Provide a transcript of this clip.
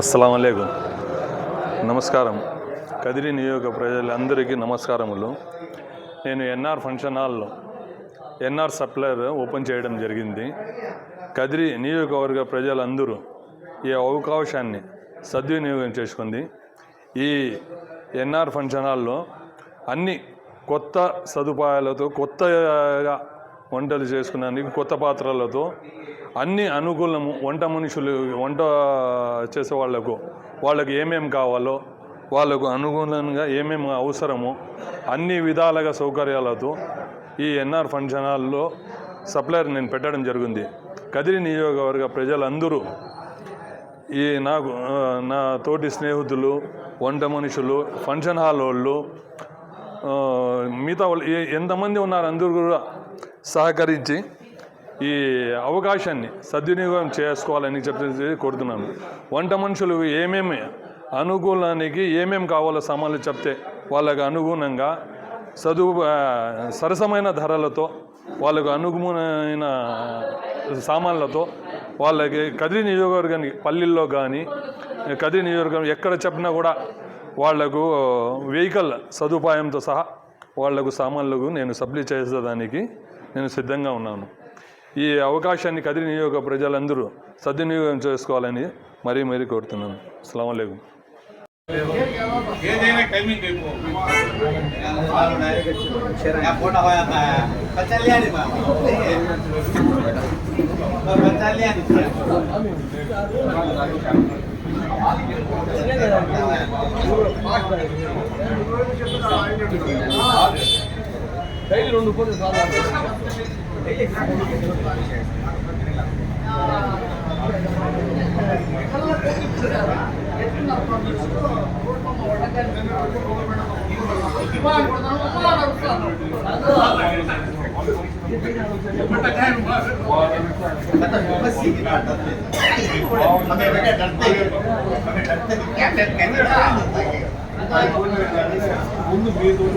అస్సలం అయికు నమస్కారం. కదిరి నియోగ ప్రజలందరికీ నమస్కారములు. నేను ఎన్ఆర్ ఫంక్షన్ హాల్లో ఎన్ఆర్ సప్లయర్ ఓపెన్ చేయడం జరిగింది. కదిరి నియోజకవర్గ ప్రజలందరూ ఈ అవకాశాన్ని సద్వినియోగం చేసుకుంది. ఈ ఎన్ఆర్ ఫంక్షన్ హాల్లో అన్ని కొత్త సదుపాయాలతో కొత్తగా వంటలు చేసుకున్నానికి కొత్త పాత్రలతో. అన్ని అనుకూలము వంట మనుషులు వంట చేసే వాళ్ళకు వాళ్ళకి ఏమేమి కావాలో వాళ్ళకు అనుగుణంగా ఏమేమి అవసరమో అన్ని విధాలుగా సౌకర్యాలతో ఈ ఎన్ఆర్ ఫంక్షన్ హాల్లో సప్లయర్ నేను పెట్టడం జరిగింది. కదిరి నియోజకవర్గ ప్రజలందరూ ఈ నాకు నా తోటి స్నేహితులు వంట మనుషులు ఫంక్షన్ హాల్ వాళ్ళు మిగతా వాళ్ళు ఎంతమంది ఉన్నారు అందరూ కూడా సహకరించి ఈ అవకాశాన్ని సద్వినియోగం చేసుకోవాలని చెప్పేసి కోరుతున్నాను వంట మనుషులు ఏమేమి అనుకూలానికి ఏమేమి కావాలో సామాన్లు చెప్తే వాళ్ళకు అనుగుణంగా చదువు సరసమైన ధరలతో వాళ్ళకు అనుగుణమైన సామాన్లతో వాళ్ళకి కదిరి నియోజకవర్గానికి పల్లెల్లో కానీ కదిరి నియోజకవర్గం ఎక్కడ చెప్పినా కూడా వాళ్ళకు వెహికల్ సదుపాయంతో సహా వాళ్ళకు సామాన్లకు నేను సప్లై చేసేదానికి నేను సిద్ధంగా ఉన్నాను. ఈ అవకాశాన్ని కదిరి నియోజక ప్రజలందరూ సద్వినియోగం చేసుకోవాలని మరీ మరీ కోరుతున్నాను. అస్సలం ఏదైనా టైమింగ్ అయిపో డైలీ రెండు పోతే చాలా ముందు మీరు